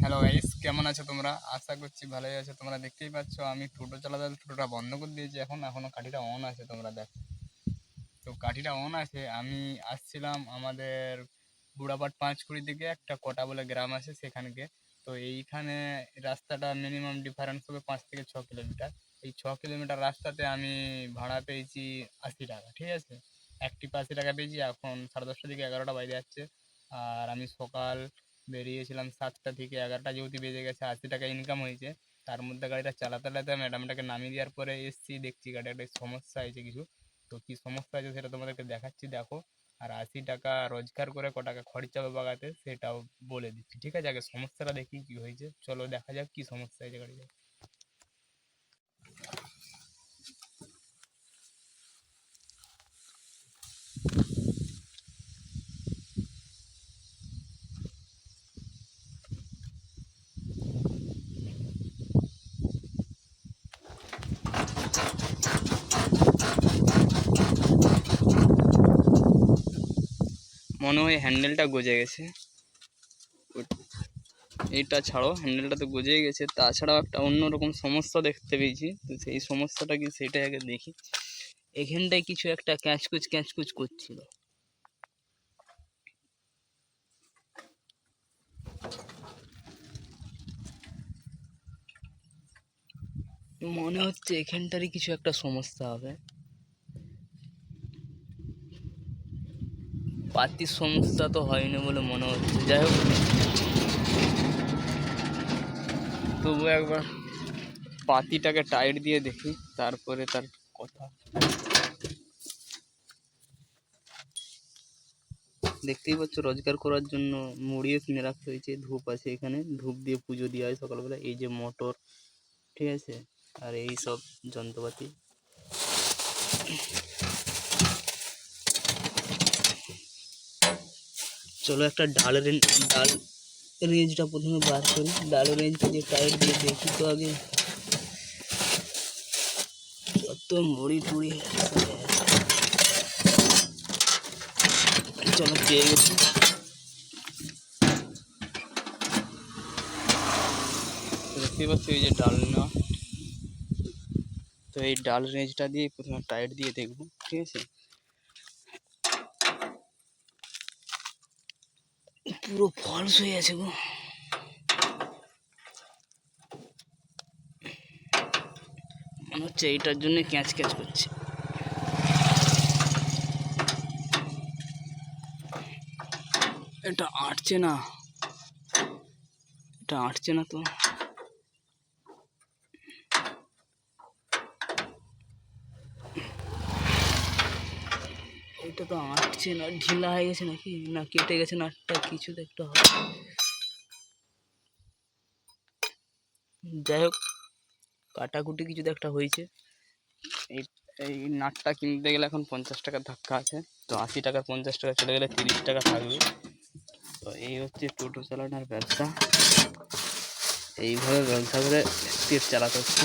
Hello guys কেমন আছো তোমরা? আশা করছি ভালোই আছো। তোমরা দেখতেই পাচ্ছ, আমি টোটো চালাতে, টোটোটা বন্ধ করে দিয়েছি। এখন এখনও কাঠিটা অন আছে, তোমরা দেখ। তো কাঠিটা অন আছে, আমি আসছিলাম আমাদের বুড়াপাট পাঁচকুড়ি দিকে, একটা কটা বলে গ্রাম আছে সেখানকে। তো এইখানে রাস্তাটা মিনিমাম ডিফারেন্স হবে পাঁচ থেকে ছ কিলোমিটার। এই ছ কিলোমিটার রাস্তাতে আমি ভাড়া পেয়েছি আশি টাকা, ঠিক আছে? একটি আশি টাকা পেয়েছি, এখন সাড়ে দশটা থেকে এগারোটা বাজে যাচ্ছে। আর আমি সকাল বেরিয়েছিলাম সাতটা থেকে এগারোটা যেহেতু বেজে গেছে, আশি টাকা ইনকাম হয়েছে। তার মধ্যে গাড়িটা চালাতে চালাতে ম্যাডামটাকে নামিয়ে দেওয়ার পরে এসছি, দেখছি গাড়িটা একটা সমস্যা হয়েছে কিছু। তো কী সমস্যা হয়েছে সেটা তোমাদেরকে দেখাচ্ছি, দেখো। আর আশি টাকা রোজগার করে ক টাকা খরচা হবে বাগাতে সেটাও বলে দিচ্ছি, ঠিক আছে? আগে সমস্যাটা দেখি কী হয়েছে। চলো দেখা যাক কী সমস্যা হয়েছে গাড়িতে মনে হয় হ্যান্ডেলটা গজে গেছে। এইটা ছাড়ো হ্যান্ডেলটা তো গজেই গেছে। তাছাড়াও একটা অন্যরকম সমস্যা দেখতে পেয়েছি। তো সেই সমস্যাটা কি সেটাই আগে দেখি। এখানটায় কিছু একটা ক্যাচকুচ ক্যাচকুচ করছিল। মনে হচ্ছে এখানটারই কিছু একটা সমস্যা হবে। পাতির সমস্যা তো হয়নি বলে মনে হচ্ছে। যাই হোক। তবু একবার পাতিটাকে টাইট দিয়ে দেখি, তারপরে তার কথা। দেখতেই পাচ্ছ, রোজগার করার জন্য মুড়িও কিনে রাখতে হয়েছে, ধূপ আছে এখানে। ধূপ দিয়ে পুজো দেওয়া হয় সকালবেলা এই যে মোটর, ঠিক আছে? আর এই সব যন্ত্রপাতি। চলো একটা ডাল রেঞ্জ, ডাল রেঞ্জটা প্রথমে বার করি। ডাল রেঞ্জটা যে টাইট দিয়ে দেখি তো আগে। কত মুড়ি টুড়ি চলো পেয়ে গেছি দেখতেই পাচ্ছি এই যে ডাল নেওয়া। তো এই ডাল রেঞ্জটা দিয়ে প্রথমে টাইট দিয়ে দেখব, ঠিক আছে? পুরো ফলস হয়ে আছে গো। মনে হচ্ছে এইটার জন্য ক্যাচ ক্যাচ করছে। এটা আটছে না। এটা আটছে না তো। এটা তো আটছে না, ঢিলা হয়ে গেছে নাকি? না, কেটে গেছে নাটটা কিছু তো একটা হবে। যাই হোক, কাটাকুটি কিছু তো একটা হয়েছে। এই এই নাটটা কিনতে গেলে এখন পঞ্চাশ টাকার ধাক্কা আছে। তো আশি টাকার পঞ্চাশ টাকা চলে গেলে তিরিশ টাকা থাকবে। তো এই হচ্ছে টোটো চালানোর ব্যবসা। এইভাবে ব্যবসা করে পেট চালাতে হচ্ছে।